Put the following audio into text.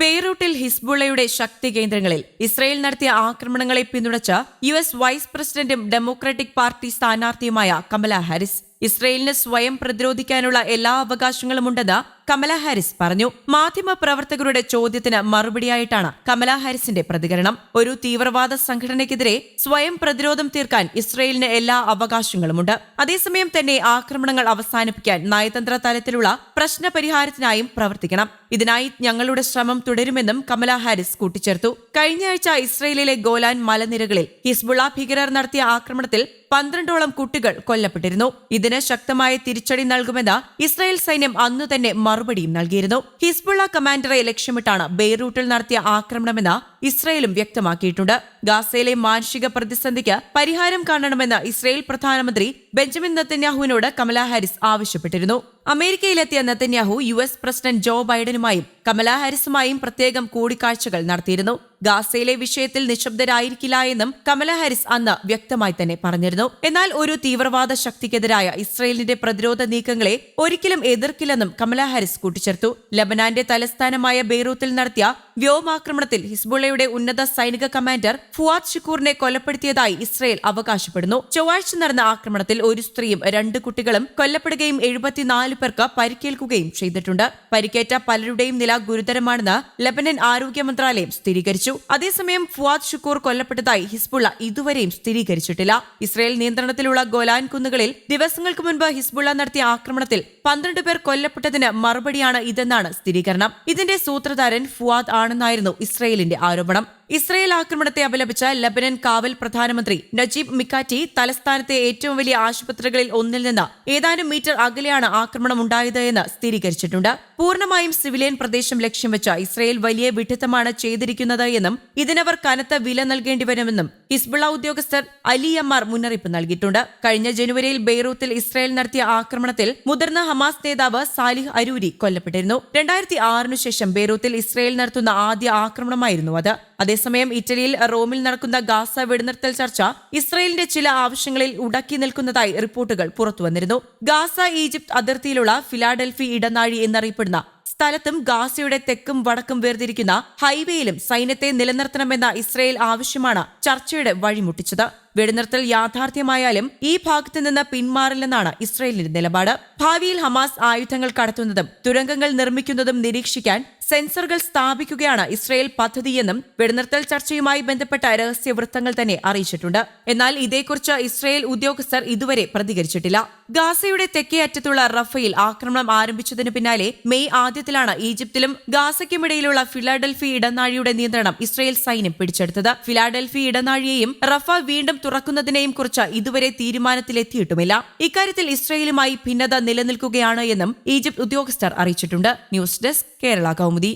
ബെയ്റൂട്ടിൽ ഹിസ്ബുള്ളയുടെ ശക്തി കേന്ദ്രങ്ങളിൽ ഇസ്രയേൽ നടത്തിയ ആക്രമണങ്ങളെ പിന്തുണച്ച യു എസ് വൈസ് പ്രസിഡന്റും ഡെമോക്രാറ്റിക് പാർട്ടി സ്ഥാനാർത്ഥിയുമായ കമല ഹാരിസ്. ഇസ്രയേലിന് സ്വയം പ്രതിരോധിക്കാനുള്ള എല്ലാ അവകാശങ്ങളുമുണ്ടെന്ന് കമല ഹാരിസ് പറഞ്ഞു. മാധ്യമ പ്രവർത്തകരുടെ ചോദ്യത്തിന് മറുപടിയായിട്ടാണ് കമല ഹാരിസിന്റെ പ്രതികരണം. ഒരു തീവ്രവാദ സംഘടനയ്ക്കെതിരെ സ്വയം പ്രതിരോധം തീർക്കാൻ ഇസ്രയേലിന് എല്ലാ അവകാശങ്ങളുമുണ്ട്. അതേസമയം തന്നെ ആക്രമണങ്ങൾ അവസാനിപ്പിക്കാൻ നയതന്ത്ര തലത്തിലുള്ള പ്രശ്ന പരിഹാരത്തിനായും പ്രവർത്തിക്കണം. ഇതിനായി ഞങ്ങളുടെ ശ്രമം തുടരുമെന്നും കമല ഹാരിസ് കൂട്ടിച്ചേർത്തു. കഴിഞ്ഞയാഴ്ച ഇസ്രയേലിലെ ഗോലാൻ മലനിരകളിൽ ഹിസ്ബുള്ള ഭീകരർ നടത്തിയ ആക്രമണത്തിൽ പന്ത്രണ്ടോളം കുട്ടികൾ കൊല്ലപ്പെട്ടിരുന്നു. ഇതിന് ശക്തമായ തിരിച്ചടി നൽകുമെന്ന് ഇസ്രായേൽ സൈന്യം അന്നു തന്നെ മറുപടിയും നൽകിയിരുന്നു. ഹിസ്ബുള്ള കമാൻഡറെ ലക്ഷ്യമിട്ടാണ് ബെയ്റൂട്ടിൽ നടത്തിയ ആക്രമണമെന്ന് ഇസ്രായേലും വ്യക്തമാക്കിയിട്ടുണ്ട്. ഗാസയിലെ മാനുഷിക പ്രതിസന്ധിക്ക് പരിഹാരം കാണണമെന്ന് ഇസ്രയേൽ പ്രധാനമന്ത്രി ബെഞ്ചമിൻ നത്തന്യാഹുവിനോട് കമലാ ഹാരിസ് ആവശ്യപ്പെട്ടിരുന്നു. അമേരിക്കയിലെത്തിയ Netanyahu U S president Joe ബൈഡനുമായും Kamala ഹാരിസുമായും പ്രത്യേകം കൂടിക്കാഴ്ചകൾ നടത്തിയിരുന്നു. ഗാസയിലെ വിഷയത്തിൽ നിശബ്ദരായിരിക്കില്ല എന്നും കമലാ ഹാരിസ് അന്ന് വ്യക്തമായി തന്നെ പറഞ്ഞിരുന്നു. എന്നാൽ ഒരു തീവ്രവാദ ശക്തിക്കെതിരായ ഇസ്രയേലിന്റെ പ്രതിരോധ നീക്കങ്ങളെ ഒരിക്കലും എതിർക്കില്ലെന്നും കമലാ ഹാരിസ് കൂട്ടിച്ചേർത്തു. ലബനാന്റെ തലസ്ഥാനമായ ബെയ്റൂത്തിൽ നടത്തിയ വ്യോമാക്രമണത്തിൽ ഹിസ്ബുള്ളയുടെ ഉന്നത സൈനിക കമാൻഡർ ഫുവാദ് ഷുക്കൂറിനെ കൊലപ്പെടുത്തിയതായി ഇസ്രയേൽ അവകാശപ്പെടുന്നു. ചൊവ്വാഴ്ച നടന്ന ആക്രമണത്തിൽ ഒരു സ്ത്രീയും രണ്ട് കുട്ടികളും കൊല്ലപ്പെടുകയും എഴുപത്തിനാല് പേർക്ക് പരിക്കേൽക്കുകയും ചെയ്തിട്ടുണ്ട്. പരിക്കേറ്റ പലരുടെയും നില ഗുരുതരമാണെന്ന് ലബനൻ ആരോഗ്യ മന്ത്രാലയം സ്ഥിരീകരിച്ചു. അതേസമയം ഫുവാദ് ഷുക്കൂർ കൊല്ലപ്പെട്ടതായി ഹിസ്ബുള്ള ഇതുവരെയും സ്ഥിരീകരിച്ചിട്ടില്ല. ഇസ്രയേൽ നിയന്ത്രണത്തിലുള്ള ഗോലാൻ കുന്നുകളിൽ ദിവസങ്ങൾക്ക് മുൻപ് ഹിസ്ബുള്ള നടത്തിയ ആക്രമണത്തിൽ പന്ത്രണ്ട് പേർ കൊല്ലപ്പെട്ടതിന് മറുപടിയാണ് ഇതെന്നാണ് സ്ഥിരീകരണം. ഇതിന്റെ സൂത്രധാരൻ ഫുവാദ് ആണെന്നായിരുന്നു ഇസ്രയേലിന്റെ ആരോപണം. ഇസ്രയേൽ ആക്രമണത്തെ അപലപിച്ച ലബനൻ കാവൽ പ്രധാനമന്ത്രി നജീബ് മിക്കാറ്റി തലസ്ഥാനത്തെ ഏറ്റവും വലിയ ആശുപത്രികളിൽ ഒന്നിൽ നിന്ന് ഏതാനും മീറ്റർ അകലെയാണ് ആക്രമണം ഉണ്ടായത് എന്ന് സ്ഥിരീകരിച്ചിട്ടുണ്ട്. പൂർണമായും സിവിലിയൻ പ്രദേശം ലക്ഷ്യം വെച്ച ഇസ്രയേൽ വലിയ വിഡിത്തമാണ് ചെയ്തിരിക്കുന്നത് എന്നും ഇതിനവർ കനത്ത വില നൽകേണ്ടി വരുമെന്നും ഹിസ്ബുള ഉദ്യോഗസ്ഥർ അലി അമ്മാർ മുന്നറിയിപ്പ് നൽകിയിട്ടുണ്ട്. കഴിഞ്ഞ ജനുവരിയിൽ ബെയ്റൂത്തിൽ ഇസ്രയേൽ നടത്തിയ ആക്രമണത്തിൽ മുതിർന്ന ഹമാസ് നേതാവ് സാലിഹ് അരൂരി കൊല്ലപ്പെട്ടിരുന്നു. രണ്ടായിരത്തി ആറിനു ശേഷം ബെയ്റൂത്തിൽ ഇസ്രയേൽ നടത്തുന്ന ആദ്യ ആക്രമണമായിരുന്നു അത് അതേസമയം ഇറ്റലിയിൽ റോമിൽ നടക്കുന്ന ഗാസ വെടിനിർത്തൽ ചർച്ച ഇസ്രയേലിന്റെ ചില ആവശ്യങ്ങളിൽ ഉടക്കി നിൽക്കുന്നതായി റിപ്പോർട്ടുകൾ പുറത്തുവന്നിരുന്നു ഗാസ ഈജിപ്ത് അതിർത്തിയിലുള്ള ഫിലാഡൽഫി ഇടനാഴി എന്നറിയപ്പെടുന്ന സ്ഥലത്തും ഗാസയുടെ തെക്കും വടക്കും വേർതിരിക്കുന്ന ഹൈവേയിലും സൈന്യത്തെ നിലനിർത്തണമെന്ന ഇസ്രയേൽ ആവശ്യമാണ് ചർച്ചയുടെ വഴിമുട്ടിച്ചത്. വെടിനിർത്തൽ യാഥാർത്ഥ്യമായാലും ഈ ഭാഗത്ത് നിന്ന് പിന്മാറില്ലെന്നാണ് ഇസ്രയേലിന്റെ നിലപാട്. ഭാവിയിൽ ഹമാസ് ആയുധങ്ങൾ കടത്തുന്നതും തുരങ്കങ്ങൾ നിർമ്മിക്കുന്നതും നിരീക്ഷിക്കാൻ സെൻസറുകൾ സ്ഥാപിക്കുകയാണ് ഇസ്രയേൽ പദ്ധതിയെന്നും വെടിനിർത്തൽ ചർച്ചയുമായി ബന്ധപ്പെട്ട രഹസ്യ വൃത്തങ്ങൾ തന്നെ അറിയിച്ചിട്ടുണ്ട്. എന്നാൽ ഇതേക്കുറിച്ച് ഇസ്രയേൽ ഉദ്യോഗസ്ഥർ ഇതുവരെ പ്രതികരിച്ചിട്ടില്ല. ഗാസയുടെ തെക്കേ അറ്റത്തുള്ള റഫയിൽ ആക്രമണം ആരംഭിച്ചതിന് പിന്നാലെ മെയ് ആദ്യത്തിലാണ് ഈജിപ്തിലും ഗാസയ്ക്കുമിടയിലുള്ള ഫിലാഡൽഫി ഇടനാഴിയുടെ നിയന്ത്രണം ഇസ്രയേൽ സൈന്യം പിടിച്ചെടുത്തത്. ഫിലാഡൽഫി ഇടനാഴിയെയും റഫ വീണ്ടും തുറക്കുന്നതിനെയും കുറിച്ച് ഇതുവരെ തീരുമാനത്തിലെത്തിയിട്ടുമില്ല. ഇക്കാര്യത്തിൽ ഇസ്രയേലുമായി ഭിന്നത നിലനിൽക്കുകയാണ് എന്നും ഈജിപ്ത് ഉദ്യോഗസ്ഥർ അറിയിച്ചിട്ടുണ്ട്. News desk Kerala Kaumudi.